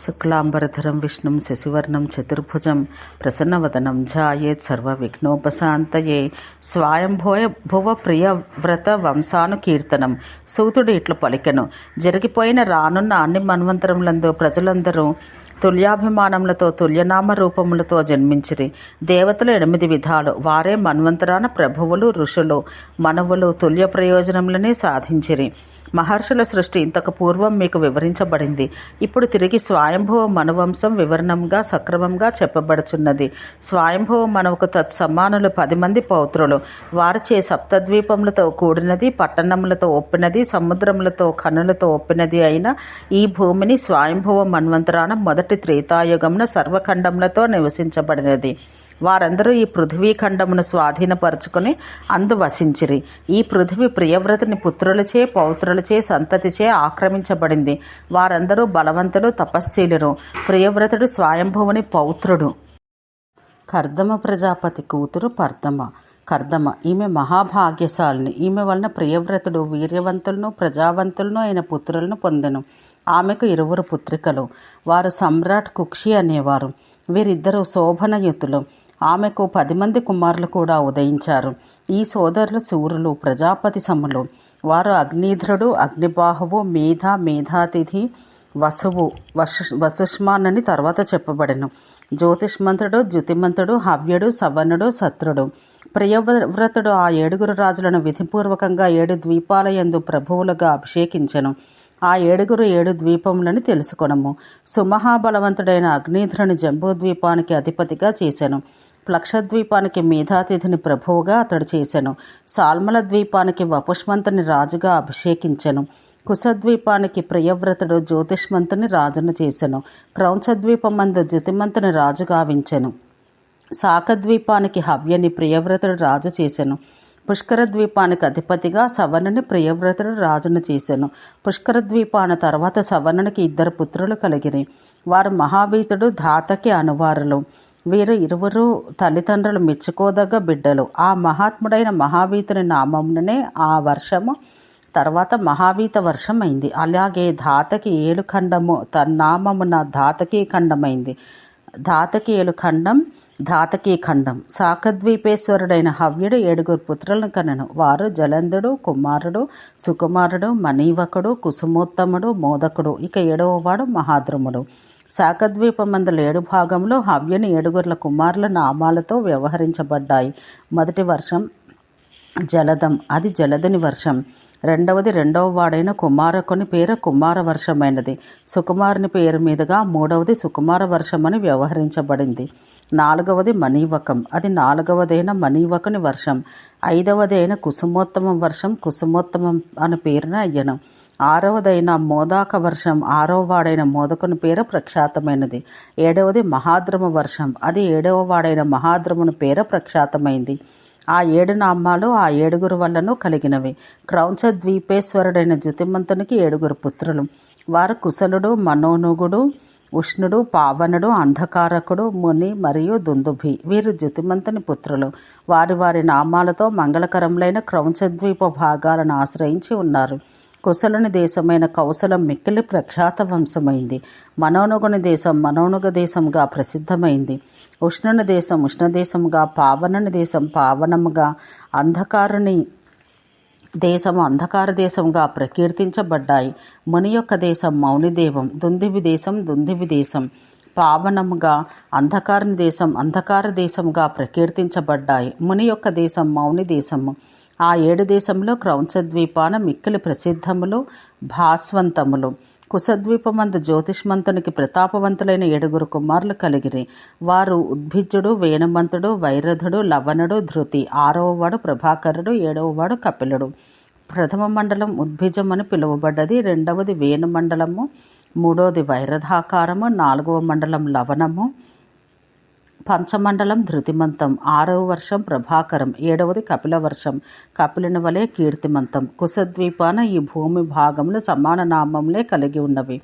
శుక్లాంబరధరం విష్ణుం శశివర్ణం చతుర్భుజం ప్రసన్నవదనం ఝాయేత్ సర్వవిఘ్నోపశాంతయే. స్వయంభోయ భువ ప్రియ వ్రత వంశానుకీర్తనం సూతుడు ఇట్లు పలికెను. జరిగిపోయిన రానున్న అన్ని మన్వంతరములందు ప్రజలందరూ తుల్యాభిమానములతో తుల్యనామ రూపములతో జన్మించిరి. దేవతలు ఎనిమిది విధాలు. వారే మన్వంతరాన ప్రభువులు ఋషులు మనవులు తుల్య ప్రయోజనములనే సాధించిరి. మహర్షుల సృష్టి ఇంతకు పూర్వం మీకు వివరించబడింది. ఇప్పుడు తిరిగి స్వయంభవ మనువంశం వివరణంగా సక్రమంగా చెప్పబడుచున్నది. స్వయంభవ మనవుకు తత్సమానులు పది మంది పౌత్రులు. వారిచే సప్తద్వీపములతో కూడినది పట్టణములతో ఒప్పినది సముద్రములతో కన్నులతో ఒప్పినది అయిన ఈ భూమిని స్వయంభవ మన్వంతరాన మొదటి త్రేతాయుగమున సర్వఖండములతో నివసించబడినది. వారందరూ ఈ పృథ్వీ ఖండమును స్వాధీనపరుచుకొని అందువసించిరి. ఈ పృథ్వీ ప్రియవ్రతుని పుత్రులచే పౌత్రులచే సంతతిచే ఆక్రమించబడింది. వారందరూ బలవంతులు తపశ్శీలురు. ప్రియవ్రతుడు స్వయంభువుని పౌత్రుడు. కర్దమ ప్రజాపతి కూతురు పర్దమ. కర్దమ ఈమె మహాభాగ్యశాలిని. ఈమె వలన ప్రియవ్రతుడు వీర్యవంతులను ప్రజావంతులను అయిన పుత్రులను పొందెను. ఆమెకు ఇరువురు పుత్రికలు. వారు సమ్రాట్ కుక్షి అనేవారు. వీరిద్దరూ శోభనయుతులు. ఆమెకు పది మంది కుమారులు కూడా ఉదయించారు. ఈ సోదరులు సూర్యులు ప్రజాపతి సములు. వారు అగ్నిధ్రుడు అగ్నిబాహువు మేధ మేధాతిథి వసువు వసు వసుష్మానని తర్వాత చెప్పబడను. జ్యోతిష్మంతుడు ద్యుతిమంతుడు హవ్యుడు సవర్ణుడు సత్రుడు ప్రియవ్రతుడు ఆ ఏడుగురు రాజులను విధిపూర్వకంగా ఏడు ద్వీపాలయందు ప్రభువులుగా అభిషేకించెను. ఆ ఏడుగురు ఏడు ద్వీపములని తెలుసుకొనము. సుమహాబలవంతుడైన అగ్నిధ్రుని జంబూద్వీపానికి అధిపతిగా చేశాను లక్షద్వీపానికి మేధాతిథిని ప్రభువుగా అతడు చేశాను సాల్మల ద్వీపానికి వపుష్మంతుని రాజుగా అభిషేకించెను. కుశద్వీపానికి ప్రియవ్రతుడు జ్యోతిష్మంతుని రాజును చేసెను. క్రౌంచద్వీపమందు జ్యుతిమంతుని రాజు గావించెను శాఖద్వీపానికి హవ్యని ప్రియవ్రతుడు రాజు చేశాను పుష్కర ద్వీపానికి అధిపతిగా సవర్ణుని ప్రియవ్రతుడు రాజును చేశాను పుష్కర ద్వీపాన తర్వాత సవర్ణునికి ఇద్దరు పుత్రులు కలిగిరి. వారు మహావీతుడు ధాతకి అనువారులు. వీరు ఇరువురు తల్లిదండ్రులు మెచ్చుకోదగ్గ బిడ్డలు. ఆ మహాత్ముడైన మహావీతుని నామముననే ఆ వర్షము. తర్వాత మహావీత వర్షం అయింది అలాగే ధాతకి ఏలు ఖండము. తన్నామమున ధాతకీ ఖండమైంది. ధాతకి ఏలు ఖండం ధాతకీ ఖండం. శాఖద్వీపేశ్వరుడైన హవ్యుడు ఏడుగురు పుత్రులను కనెను. వారు జలంధుడు కుమారుడు సుకుమారుడు మనీవకుడు కుసుమోత్తముడు మోదకుడు. ఇక ఏడవవాడు మహాద్రుముడు. శాఖద్వీపమందుల ఏడు భాగంలో హవ్యని ఏడుగురుల కుమారుల నామాలతో వ్యవహరించబడ్డాయి. మొదటి వర్షం జలదం. అది జలదని వర్షం. రెండవది రెండవ వాడైన కుమారకుని పేరు కుమార వర్షమైనది. సుకుమారుని పేరు మీదుగా మూడవది సుకుమార వర్షమని వ్యవహరించబడింది. నాలుగవది మణివకం. అది నాలుగవదైన మణివకుని వర్షం. ఐదవదైన కుసుమోత్తమం వర్షం. కుసుమోత్తమం అనే పేరున అయ్యను. ఆరవదైన మోదాక వర్షం ఆరవ వాడైన మోదకుని పేరు ప్రఖ్యాతమైనది. ఏడవది మహాద్రమ వర్షం. అది ఏడవ వాడైన మహాద్రముని పేరు ప్రఖ్యాతమైంది. ఆ ఏడు నామాలు ఆ ఏడుగురు వల్లను కలిగినవి. క్రౌంచ ద్వీపేశ్వరుడైన జ్యుతిమంతునికి ఏడుగురు పుత్రులు. వారు కుశలుడు మనోనుగుడు ఉష్ణుడు పావనుడు అంధకారకుడు ముని మరియు దుందుభి. వీరు జ్యుతిమంతుని పుత్రులు. వారి వారి నామాలతో మంగళకరములైన క్రౌంచద్వీప భాగాలను ఆశ్రయించి ఉన్నారు. కుశలుని దేశమైన కౌశలం మిక్కిలి ప్రఖ్యాత వంశమైంది మనోనుగుని దేశం మనోనుగ దేశంగా ప్రసిద్ధమైంది. ఉష్ణుని దేశం ఉష్ణదేశంగా పావనుని దేశం పావనముగా అంధకారుని దేశం అంధకార దేశంగా ప్రకీర్తించబడ్డాయి. ముని యొక్క దేశం మౌనిదేవం దుందివి దేశం దుందివి దేశం. పావనముగా అంధకారుని దేశం అంధకార దేశంగా ప్రకీర్తించబడ్డాయి. ముని యొక్క దేశం మౌని దేశము. ఆ ఏడు దేశంలో క్రౌంచద్వీపాన మిక్కిలి ప్రసిద్ధములు భాస్వంతములు. కుశద్వీపమందు జ్యోతిష్మంతునికి ప్రతాపవంతులైన ఏడుగురు కుమారులు కలిగిరి. వారు ఉద్భిజ్జుడు వేణమంతుడు వైరధుడు లవణుడు ధృతి. ఆరవవాడు ప్రభాకరుడు ఏడవవాడు కపిలుడు. ప్రథమ మండలం ఉద్భిజం అని పిలువబడ్డది. రెండవది వేణుమండలము. మూడవది వైరధాకారము. నాలుగవ మండలం లవణము. పంచమండలం ధృతిమంతం. ఆరవ వర్షం ప్రభాకరం. ఏడవది కపిల వర్షం. కపిలిని వలె కీర్తిమంతం. కుశద్వీపాన ఈ భూమి భాగములు సమాన నామంలే కలిగి ఉన్నవి.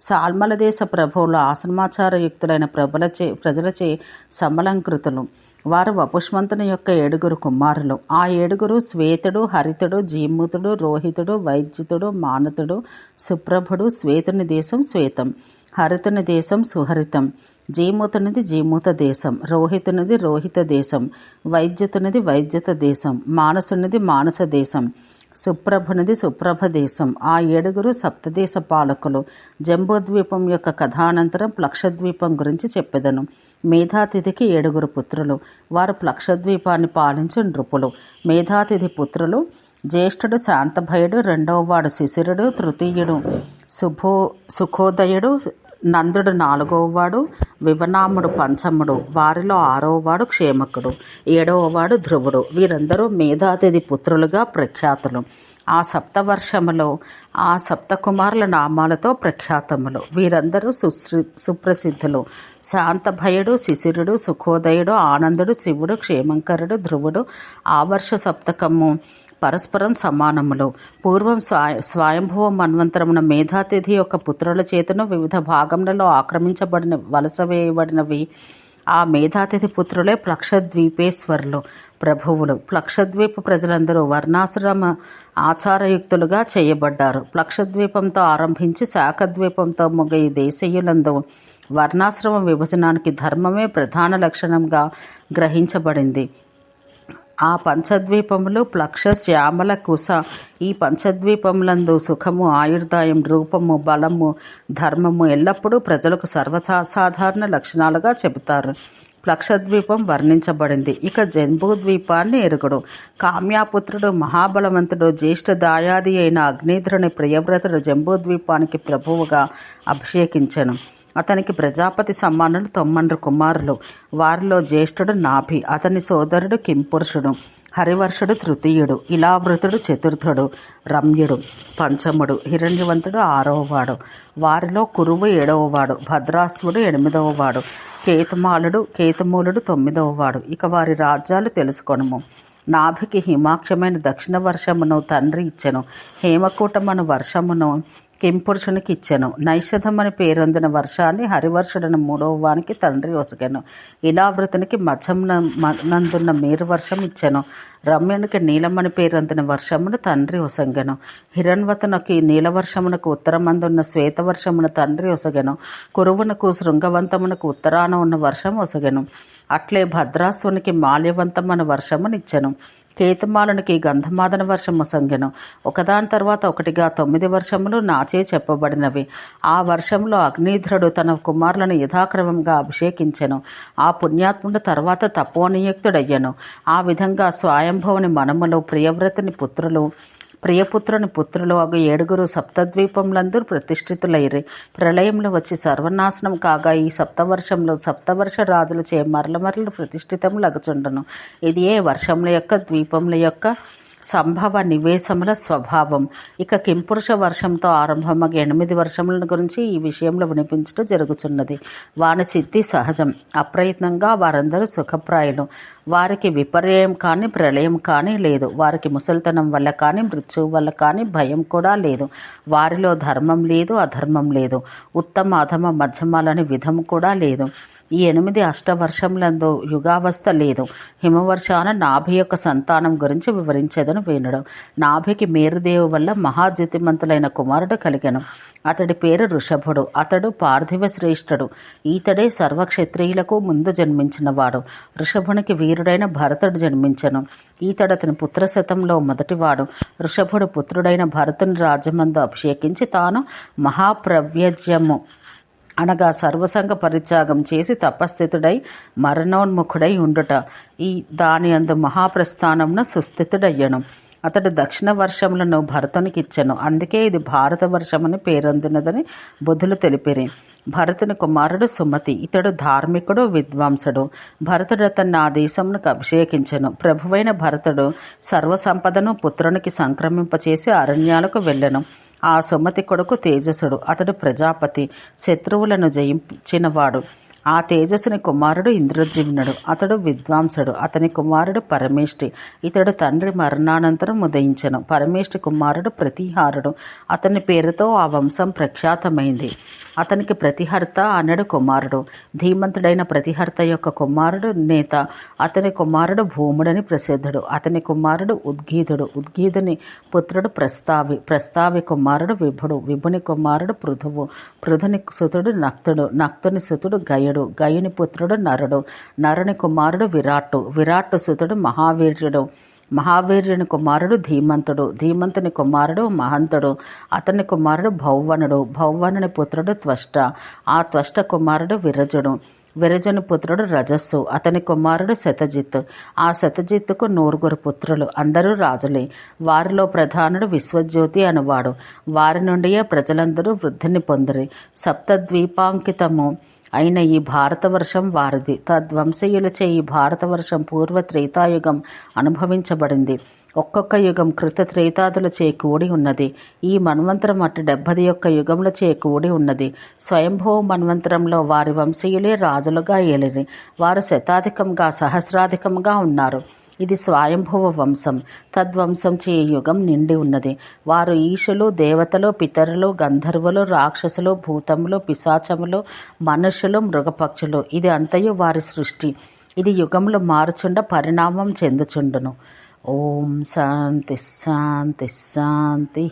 సాల్మల దేశ ప్రభువులు ఆశ్రమాచారయుక్తులైన ప్రభులచే ప్రజలచే సమలంకృతులు. వారు వపుష్మంతుని యొక్క ఏడుగురు కుమారులు. ఆ ఏడుగురు శ్వేతుడు హరితుడు జీమూతుడు రోహితుడు వైద్యుతుడు మానతుడు సుప్రభుడు శ్వేతుని దేశం శ్వేతం. హరితుని దేశం సుహరితం. జీమూతునిది జీమూత దేశం. రోహితునిది రోహిత దేశం. వైద్యుతునిది వైద్యుత దేశం. మానసునిది మానస దేశం. సుప్రభునిది సుప్రభ దేశం. ఆ ఏడుగురు సప్తదేశ పాలకులు. జంబూద్వీపం యొక్క కథానంతరం ప్లక్షద్వీపం గురించి చెప్పెదను. మేధాతిథికి ఏడుగురు పుత్రులు. వారు ప్లక్షద్వీపాన్ని పాలించు నృపులు. మేధాతిథి పుత్రులు జ్యేష్ఠుడు శాంతభయుడు రెండవవాడు శిశిరుడు తృతీయుడు సుభో సుఖోదయుడు నందుడు నాలుగవవాడు వివనాముడు పంచముడు వారిలో ఆరవవాడు క్షేమకుడు ఏడవవాడు ధ్రువుడు. వీరందరూ మేధాతిథి పుత్రులుగా ప్రఖ్యాతులు. ఆ సప్తవర్షములో ఆ సప్తకుమారుల నామాలతో ప్రఖ్యాతములు. వీరందరూ సుశ్రీ సుప్రసిద్ధులు. శాంతభయుడు శిశిరుడు సుఖోదయుడు ఆనందుడు శివుడు క్షేమంకరుడు ధ్రువుడు. ఆవర్ష సప్తకము పరస్పరం సమానములు. పూర్వం స్వయ స్వయంభువ మన్వంతరమున మేధాతిథి యొక్క పుత్రుల చేతను వివిధ భాగములలో ఆక్రమించబడిన వలస వేయబడినవి ఆ మేధాతిథి పుత్రులే ప్లక్షద్వీపేశ్వరులు ప్రభువులు. ప్లక్షద్వీప ప్రజలందరూ వర్ణాశ్రమ ఆచారయుక్తులుగా చేయబడ్డారు. ప్లక్షద్వీపంతో ఆరంభించి శాఖద్వీపంతో మొగ ఈ దేశీయులందు వర్ణాశ్రమ విభజనానికి ధర్మమే ప్రధాన లక్షణంగా గ్రహించబడింది. ఆ పంచద్వీపములు ప్లక్ష శ్యామల కుశ. ఈ పంచద్వీపములందు సుఖము ఆయుర్దాయం రూపము బలము ధర్మము ఎల్లప్పుడూ ప్రజలకు సర్వసాధారణ లక్షణాలుగా చెబుతారు. ప్లక్షద్వీపం వర్ణించబడింది. ఇక జంబూద్వీపాన్ని ఎరుగుడు. కామ్యాపుత్రుడు మహాబలవంతుడు జ్యేష్ఠ దాయాది అయిన అగ్నిధుని ప్రియవ్రతుడు జంబూద్వీపానికి ప్రభువుగా అభిషేకించను. అతనికి ప్రజాపతి సమ్మానులు తొమ్మండ్రు కుమారులు. వారిలో జ్యేష్ఠుడు నాభి అతని సోదరుడు కింపురుషుడు హరివర్షుడు తృతీయుడు ఇలావృతుడు చతుర్థుడు రమ్యుడు పంచముడు హిరణ్యవంతుడు ఆరవవాడు వారిలో కురువు ఏడవవాడు భద్రాశ్వుడు ఎనిమిదవవాడు కేతుమాలుడు కేతుమూలుడు తొమ్మిదవవాడు. ఇక వారి రాజ్యాలు తెలుసుకొనము. నాభికి హిమాక్షమైన దక్షిణ వర్షమును తండ్రి ఇచ్చెను. హేమకూటమను వర్షమును కింపురుషునికి ఇచ్చెను. నైషధమని పేరొందిన వర్షాన్ని హరివర్షుడని మూడవ వానికి తండ్రి ఒసగెను. ఇలావృతునికి మధ్యమున నందున్న మీరు వర్షం ఇచ్చెను. రమ్యునికి నీలమని పేరొందిన వర్షమును తండ్రి ఒసంగెను. హిరణ్వతునకి నీలవర్షమునకు ఉత్తరమందున్న శ్వేతవర్షమును తండ్రి ఒసగెను. కురువునకు శృంగవంతమునకు ఉత్తరాన ఉన్న వర్షం ఒసగెను. అట్లే భద్రాసునికి మాల్యవంతమైన వర్షమునిచ్చెను. కేతుమాలనికి గంధమాదన వర్షము సంగెను. ఒకదాని తర్వాత ఒకటిగా తొమ్మిది వర్షములు నాచే చెప్పబడినవి. ఆ వర్షంలో అగ్నిధ్రుడు తన కుమారులను యథాక్రమంగా అభిషేకించెను. ఆ పుణ్యాత్ముడు తర్వాత తపోనియుక్తుడయ్యను. ఆ విధంగా స్వయంభవుని మనములు ప్రియవ్రతుని పుత్రులు ప్రియపుత్రుని పుత్రులు అగు ఏడుగురు సప్తద్వీపములందరూ ప్రతిష్ఠితులైరి. ప్రళయంలో వచ్చి సర్వనాశనం కాగా ఈ సప్తవర్షంలో సప్తవర్ష రాజుల చే మరల మరల ప్రతిష్ఠితములగుచుండను. ఇది ఏ వర్షముల యొక్క ద్వీపముల యొక్క సంభవ నివేశముల స్వభావం. ఇక కింపురుష వర్షంతో ఆరంభమగ ఎనిమిది వర్షముల గురించి ఈ విషయంలో వినిపించడం జరుగుతున్నది వాని సిద్ధి సహజం. అప్రయత్నంగా వారందరూ సుఖప్రాయులు. వారికి విపర్యయం కానీ ప్రళయం కానీ లేదు. వారికి ముసలితనం వల్ల కానీ మృత్యువు వల్ల కానీ భయం కూడా లేదు. వారిలో ధర్మం లేదు అధర్మం లేదు. ఉత్తమ అధమ మధ్యమాలని విధం కూడా లేదు. ఈ ఎనిమిది అష్టవర్షములందు యుగావస్థ లేదు. హిమవర్షాన నాభి యొక్క సంతానం గురించి వివరించేదను వినడం. నాభికి మేరుదేవు వల్ల మహాజ్యోతిమంతులైన కుమారుడు కలిగను. అతడి పేరు ఋషభుడు అతడు పార్థివ శ్రేష్ఠుడు ఈతడే సర్వక్షత్రియులకు ముందు జన్మించినవాడు. ఋషభునికి వీరుడైన భరతుడు జన్మించను. ఈతడు అతని పుత్రశతంలో మొదటివాడు. ఋషభుడు పుత్రుడైన భరతుని రాజ్యమందు అభిషేకించి తాను మహాప్రవ్యజ్యము అనగా సర్వసంగ పరిత్యాగం చేసి తపస్థితుడై మరణోన్ముఖుడై ఉండుట. ఈ దాని అందు మహాప్రస్థానమున సుస్థితుడయ్యను. అతడు దక్షిణ వర్షములను భరతునికి ఇచ్చెను అందుకే ఇది భారత వర్షమని పేరొందినదని బుద్ధులు తెలిపిరి. భరతుని కుమారుడు సుమతి ఇతడు ధార్మికుడు విద్వాంసుడు. భరతుడు అతన్ని ఆ దేశమునకు అభిషేకించెను. ప్రభువైన భరతుడు సర్వసంపదను పుత్రునికి సంక్రమింపచేసి అరణ్యాలకు వెళ్ళెను. ఆ సుమతి కొడుకు తేజసుడు అతడు ప్రజాపతి. శత్రువులను జయించినవాడు. ఆ తేజస్సుని కుమారుడు ఇంద్రజిమ్నుడు అతడు విద్వాంసుడు అతని కుమారుడు పరమేష్టి. ఇతడు తండ్రి మరణానంతరం ఉదయించను. పరమేష్టి కుమారుడు ప్రతిహారుడు. అతని పేరుతో ఆ వంశం ప్రఖ్యాతమైంది. అతనికి ప్రతిహర్త అనడు కుమారుడు. ధీమంతుడైన ప్రతిహర్త యొక్క కుమారుడు నేత. అతని కుమారుడు భూముడని ప్రసిద్ధుడు. అతని కుమారుడు ఉద్గీతుడు. ఉద్గీతుని పుత్రుడు ప్రస్తావి. ప్రస్తావి కుమారుడు విభుడు. విభుని కుమారుడు పృథువు. పృథుని సుతుడు నక్తుడు. నక్తుని సుతుడు గయుడు. గయుని పుత్రుడు నరుడు నరుని కుమారుడు విరాట్టు విరాట్టు సుతుడు మహావీర్యుడు. మహావీర్యుని కుమారుడు ధీమంతుడు ధీమంతుని కుమారుడు మహంతుడు అతని కుమారుడు భౌవనుడు భౌవనుని పుత్రుడు త్వష్ట ఆ త్వష్ట కుమారుడు విరజుడు. విరజుని పుత్రుడు రజస్సు అతని కుమారుడు శతజిత్ ఆ శతజిత్తుకు నూరుగురు పుత్రులు అందరూ రాజులే. వారిలో ప్రధానుడు విశ్వజ్యోతి అనువాడు. వారి నుండియే ప్రజలందరూ వృద్ధిని పొందిరి. సప్తద్వీపాంకితము. అయిన ఈ భారతవర్షం వారిది. తద్వంశీయులచే ఈ భారతవర్షం పూర్వ త్రేతాయుగం అనుభవించబడింది. ఒక్కొక్క యుగం కృత త్రేతాదులచే కూడి ఉన్నది. ఈ మన్వంతరం అటు డెబ్బది యొక్క యుగములచే కూడి ఉన్నది. స్వయంభవ మన్వంతరంలో వారి వంశీయులే రాజులుగా ఏలిరి. వారు శతాధికంగా సహస్రాధికంగా ఉన్నారు. ఇది స్వయంభవ వంశం. తద్వంశం చే యుగం నిండి ఉన్నది. వారు ఈశులు దేవతలు పితరులు గంధర్వులు రాక్షసులు భూతములు పిశాచములు మనుషులు మృగపక్షులు. ఇది అంతయు వారి సృష్టి. ఇది యుగములు మారుచుండ పరిణామం చెందుచుండును. ఓం శాంతి శాంతి శాంతి.